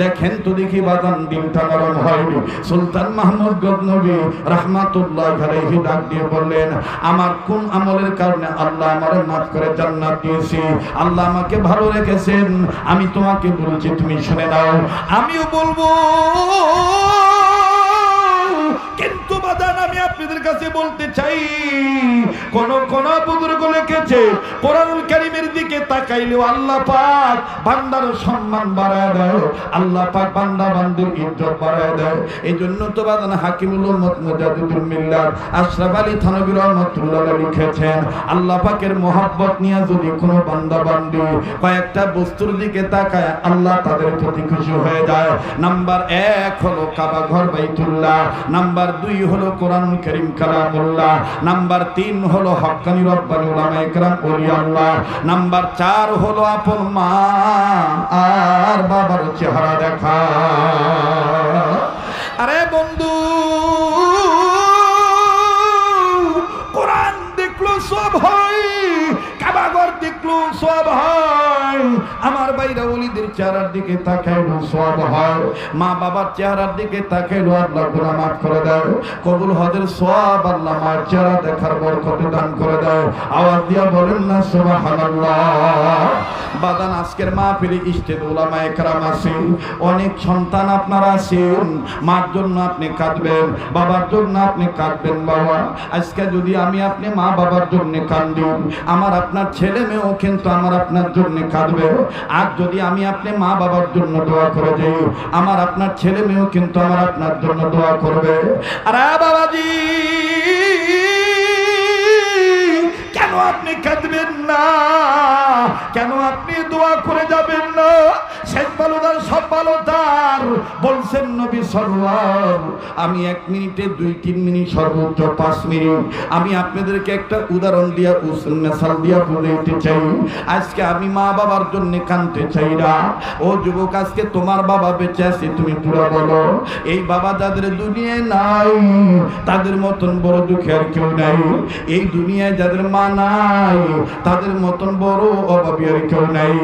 দেখেন তো দেখি বাদান দিনটা নরম হয়নি। সুলতান মাহমুদ গজনবী রহমাতুল্লাহ আলাইহি ডাক দিয়ে বললেন, আমার কোন আমলের কারণে আল্লাহ আমারে মাফ করে জান্নাত দিয়েছি? আল্লাহ আমাকে ভালো রেখেছেন। আমি তোমাকে বলছি, তুমি শুনে নাও। আমিও বলব, কিন্তু বাদান আমি আপনাদের কাছে বলতে চাই। কোন কোন বুজুর্গ লিখেছে কোরআনুল কারীমের দিকে তাকাইলেও আল্লাহ পাক বান্দার সম্মান বাড়ায় দেয়। আল্লাহ পাক বান্দা বান্দির ইজ্জত বাড়ায় দেয়। এই জন্য তো বাদান হাকিমুল উম্মত মুজাদ্দিদুল মিল্লাত আশরাফ আলী থানভী রহমাতুল্লাহ লিখেছেন, আল্লাহ পাকের মোহাব্বত নিয়ে যদি কোনো বান্দা বান্দি কয়েকটা বস্তুর দিকে তাকায়, আল্লাহ তাদের প্রতি খুশি হয়ে যায়। নাম্বার এক হলো কাবা ঘর বাইতুল্লাহ। নাম্বার দুই হলো কোরআন করিম কালামুল্লাহ। নাম্বার তিন হলো হক্কানি রব্বানি নাম্বার চার হলো আপন মা আর বাবার চেহারা দেখা। বাইরা চেহারার দিকে তাকাইলো সব হয়। মা বাবার চেহারার দিকে তাকাইলো আল্লাহ গুনাহ মাফ করে দেয়। কবুল হজের সব আল্লাহ মার চেহারা দেখার বরকতে দান করে দেয়। আওয়াজ দিয়া বলেন না, সুবহানাল্লাহ। বাদান, আজকের মাহফিলে ইস্তেদ উলামা একরাম আছেন অনেক সন্তান আপনারা আছেন। মার জন্য আপনি কাঁদবেন, বাবার জন্য আপনি কাঁদবেন বাবা। আজকে যদি আমি আপনি মা বাবার জন্য কান্দি, আমার আপনার ছেলে মেয়েও কিন্তু আমার আপনার জন্য কাঁদবে। আর যদি আমি আপনি মা বাবার জন্য দোয়া করে যাই আমার আপনার ছেলে মেয়েও কিন্তু আমার আপনার জন্য দোয়া করবে। আর বাবাজি, কেন আপনি কাঁদবেন না? কেন আপনি দোয়া করে যাবেন আমি এক মিনিটে দুই, তিন মিনিট সর্বোচ্চ, পাঁচ মিনিট। আমি আপনাদেরকে একটা উদাহরণ দিয়া, উসুল মেসাল দিয়া চাই। আজকে আমি মা বাবার জন্য কানতে চাই না। ও যুবক, আজকে তোমার বাবা বেঁচে আছে, তুমি পুরো বলো। এই বাবা যাদের দুনিয়ায় নাই, তাদের মতন বড় দুঃখে আর কেউ নাই। এই দুনিয়ায় যাদের মা নাই, তাদের মতন বড় অভাবী আর কেউ নাই।